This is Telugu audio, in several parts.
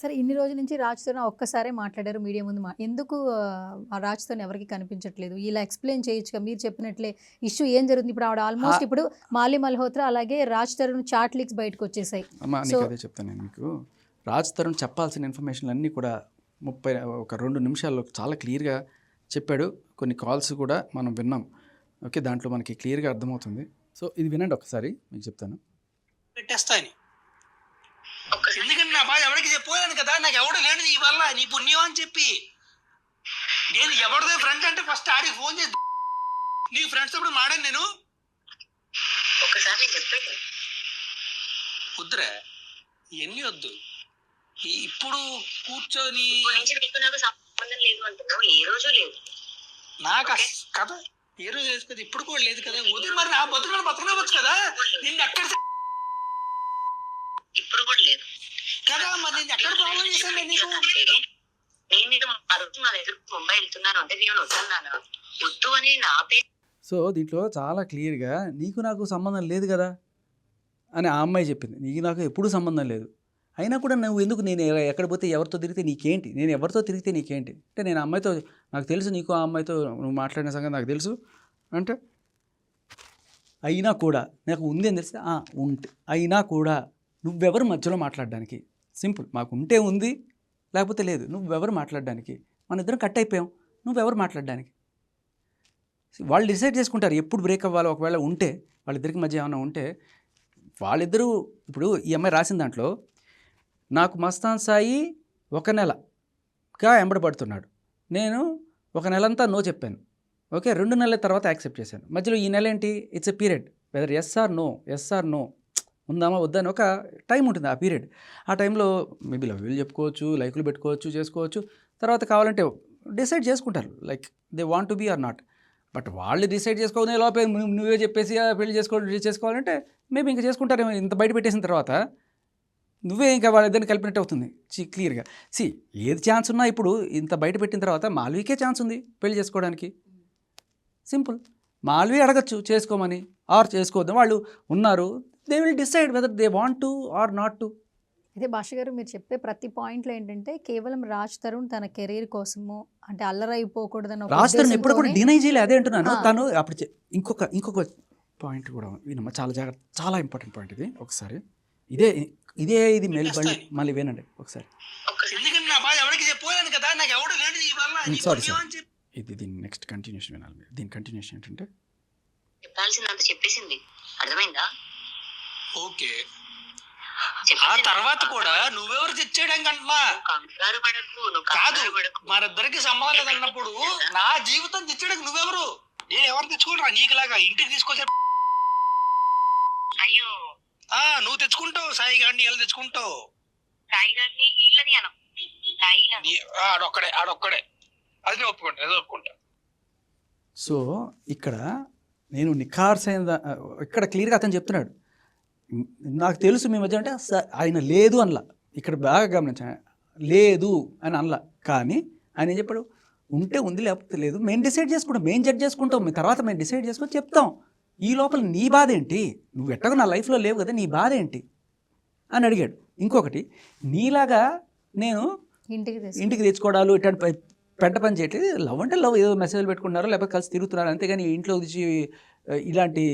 సరే ఇన్ని రోజుల నుంచి రాజ్తో ఒక్కసారే మాట్లాడారు మీడియా ముందు మా ఎందుకు ఆ రాజ్తో ఎవరికి కనిపించట్లేదు? ఇలా ఎక్స్ప్లెయిన్ చేయొచ్చుగా మీరు చెప్పినట్లే ఇష్యూ ఏం జరుగుతుంది? ఇప్పుడు ఆవిడ ఆల్మోస్ట్ ఇప్పుడు మాలి మల్హోత్రా అలాగే రాజ్ తరుణ్ చాట్ లీక్స్ బయటకు వచ్చేసాయి. అదే చెప్తాను నేను మీకు. రాజ్ తరుణ్ చెప్పాల్సిన ఇన్ఫర్మేషన్ అన్నీ కూడా ముప్పై ఒక రెండు నిమిషాల్లో చాలా క్లియర్గా చెప్పాడు. కొన్ని కాల్స్ కూడా మనం విన్నాం. ఓకే దాంట్లో మనకి క్లియర్గా అర్థమవుతుంది. సో ఇది వినండి ఒకసారి మీకు చెప్తాను. పెట్టేస్తాయని నా బాధ ఎవరికి చెప్పోయాను కదా నాకు ఎవడు లేడు నీ వల్ల నీ పుణ్యం అని చెప్పి. నేను ఎవరిదో ఫ్రెండ్ అంటే ఫస్ట్ ఆడికి ఫోన్ చేసి నీ ఫ్రెండ్స్ ఇప్పుడు మాడాను నేను. ఒకసారి వద్దురా ఇవన్నీ వద్దు. ఇప్పుడు కూర్చొని నీకు కదా ఏ రోజు లేదు కదా ఇప్పుడు కూడా లేదు కదా. వదిలి మరి నా బతుకులు బతకవచ్చు కదా. నిన్ను ఎక్కడ ఇప్పుడు కూడా లేదు కదా మరి ఎక్కడ ప్రాబ్లం చేశాను నీకు? నేను ఆ రోజు నా ముంబై వెళ్తున్నాను అంటే నేను వద్దన్నాను వద్దు అని నా పేరు సో దీంట్లో చాలా క్లియర్గా నీకు నాకు సంబంధం లేదు కదా అని ఆ అమ్మాయి చెప్పింది. నీకు నాకు ఎప్పుడూ సంబంధం లేదు. అయినా కూడా నువ్వు ఎందుకు నేను ఎక్కడ పోతే ఎవరితో తిరిగితే నీకేంటి? నేను ఎవరితో తిరిగితే నీకేంటి? అంటే నేను అమ్మాయితో నాకు తెలుసు నీకు ఆ అమ్మాయితో నువ్వు మాట్లాడిన సంగతి నాకు తెలుసు. అంటే అయినా కూడా నాకు ఉంది అని తెలిస్తే ఉంటే. అయినా కూడా నువ్వెవరు మధ్యలో మాట్లాడడానికి? సింపుల్. మాకు ఉంటే ఉంది లేకపోతే లేదు. నువ్వెవరు మాట్లాడడానికి? మన ఇద్దరం కట్ అయిపోయాం. నువ్వెవరు మాట్లాడడానికి? వాళ్ళు డిసైడ్ చేసుకుంటారు ఎప్పుడు బ్రేక్ అవ్వాలో ఒకవేళ ఉంటే వాళ్ళిద్దరికి మధ్య ఏమైనా ఉంటే వాళ్ళిద్దరూ ఇప్పుడు ఈ అమ్మాయి రాసిన దాంట్లో నాకు మస్తాన్ సాయి ఒక నెలగా ఎంబడబడుతున్నాడు. నేను ఒక నెలంతా నో చెప్పాను. ఓకే రెండు నెలల తర్వాత యాక్సెప్ట్ చేశాను. మధ్యలో ఈ నెల ఏంటి? It's a period. Whether yes or no yes or no ఉందామా వద్దని ఒక టైం ఉంటుంది ఆ పీరియడ్. ఆ టైంలో మేబీ లవ్లు చెప్పుకోవచ్చు లైకులు పెట్టుకోవచ్చు చేసుకోవచ్చు. తర్వాత కావాలంటే డిసైడ్ చేసుకుంటారు like they want to be or not. But వాళ్ళు డిసైడ్ చేసుకోవడం లోపే నువ్వే చెప్పేసి పెళ్ళి చేసుకోవాలి చేసుకోవాలంటే మేబీ ఇంకా చేసుకుంటారేమో ఇంత బయట పెట్టేసిన తర్వాత నువ్వే ఇంకా వాళ్ళిద్దరిని కలిపినట్టు అవుతుంది చి క్లియర్గా. సి ఏది ఛాన్స్ ఉన్నా ఇప్పుడు ఇంత బయట పెట్టిన తర్వాత మాల్వీకే ఛాన్స్ ఉంది పెళ్ళి చేసుకోవడానికి. సింపుల్. మాల్వీ అడగచ్చు చేసుకోమని ఆర్ చేసుకోవద్దు వాళ్ళు ఉన్నారు. They will decide whether they want to or not to అయితే భాష గారు మీరు చెప్పే ప్రతి పాయింట్లో ఏంటంటే కేవలం రాజ్ తరుణ్ తన కెరీర్ కోసము అంటే అల్లరైపోకూడదని ఒక రాజధాని ఎప్పుడు కూడా డినై చేయలే అదే అంటున్నాను. తను అప్పుడు చె- ఇంకొక ఇంకొక పాయింట్ కూడా వినమ్మా. చాలా జాగ్రత్త చాలా ఇంపార్టెంట్ పాయింట్ ఇది. ఒకసారి. ఇదే ఇదే ఇది మళ్ళీ మళ్ళీ వినండి. ఒకసారి. సారీ పుణ్యం సార్ ఇది దీని నెక్స్ట్ కంటిన్యూషన్ వినాలి. దీని కంటిన్యూషన్ ఏంటంటే చెప్పాల్సిందంత చెప్పేసింది. అర్థమైందా? ఓకే. ఆ. తర్వాత కూడా నువ్వెవరు తెచ్చేయడానికి పడకు నువ్వు కాదు మరిద్దరికి సంబంధం లేదన్నప్పుడు నా జీవితం తెచ్చడానికి నువ్వెవరు? నేను ఎవరు తెచ్చుకుంటా? నీకులాగా ఇంటికి తీసుకొచ్చే అయ్యో. ఆ నువ్వు తెచ్చుకుంటావు సాయి గారిని ఎలా తెచ్చుకుంటావు. సాయి గారిని వీళ్ళని అనం. ఆడొక్కడే ఆడొక్కడే అది ఒప్పుకుంటా అది ఒప్పుకుంటా. సో ఇక్కడ నేను నిఖార్సైన ఇక్కడ క్లియర్గా అతను చెప్తున్నాడు. నాకు తెలుసు మీ మధ్య అంటే ఆయన లేదు అనలా. ఇక్కడ బాగా గమనించాను లేదు అని అనలా. కానీ ఆయన ఏం చెప్పాడు? ఉంటే ఉంది లేకపోతే లేదు. మేము డిసైడ్ చేసుకుంటాం. మేము జడ్జ్ చేసుకుంటాం. మీ తర్వాత మేము డిసైడ్ చేసుకొని చెప్తాం. ఈ లోపల నీ బాధ ఏంటి? నువ్వు ఎట్టగా నా లైఫ్లో లేవు కదా నీ బాధ ఏంటి? అని అడిగాడు. ఇంకొకటి నీలాగా నేను ఇంటికి తెచ్చు ఇంటికి తెచ్చుకోవడాలు ఇట్లాంటి పెంట పని చేయట్లేదు. లవ్ అంటే లవ్. ఏదో మెసేజ్ పెట్టుకుంటున్నారు లేకపోతే కలిసి తిరుగుతున్నారు అంతేగాని ఇంట్లో వచ్చి ఆ, ఇలాంటి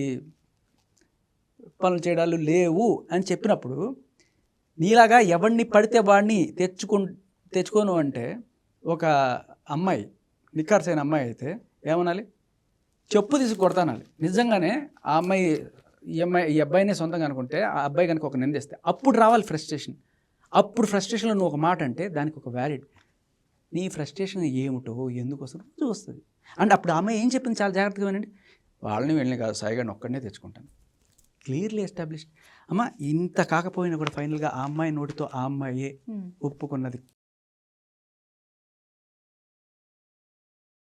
పనులు చేయడాలు లేవు అని చెప్పినప్పుడు నీలాగా ఎవడిని పడితే వాడిని తెచ్చుకు తెచ్చుకోను అంటే ఒక అమ్మాయి నిఖార్సైన అమ్మాయి అయితే ఏమనాలి? చెప్పు తీసి కొడతానాలి. నిజంగానే ఆ అమ్మాయి ఈ అమ్మాయి ఈ అబ్బాయినే సొంతంగా అనుకుంటే ఆ అబ్బాయి కనుక ఒక నిందిస్తే అప్పుడు రావాలి ఫ్రస్ట్రేషన్ అప్పుడు ఫ్రస్ట్రేషన్లో నువ్వు ఒక మాట అంటే దానికి ఒక వ్యాలిడ్ నీ ఫ్రస్ట్రేషన్ ఏమిటో ఎందుకు వస్తుందో రోజు వస్తుంది. అంటే అప్పుడు అమ్మాయి ఏం చెప్పింది? చాలా జాగ్రత్తగా వినండి. వాళ్ళని వెళ్ళిన కాదు సాయిగాడిని ఒక్కడనే తెచ్చుకుంటాను. క్లియర్లీ ఎస్టాబ్లిష్డ్ అమ్మ ఇంత కాకపోయినా కూడా ఫైనల్గా ఆ అమ్మాయి నోటితో ఆ అమ్మాయే. ఒప్పుకున్నది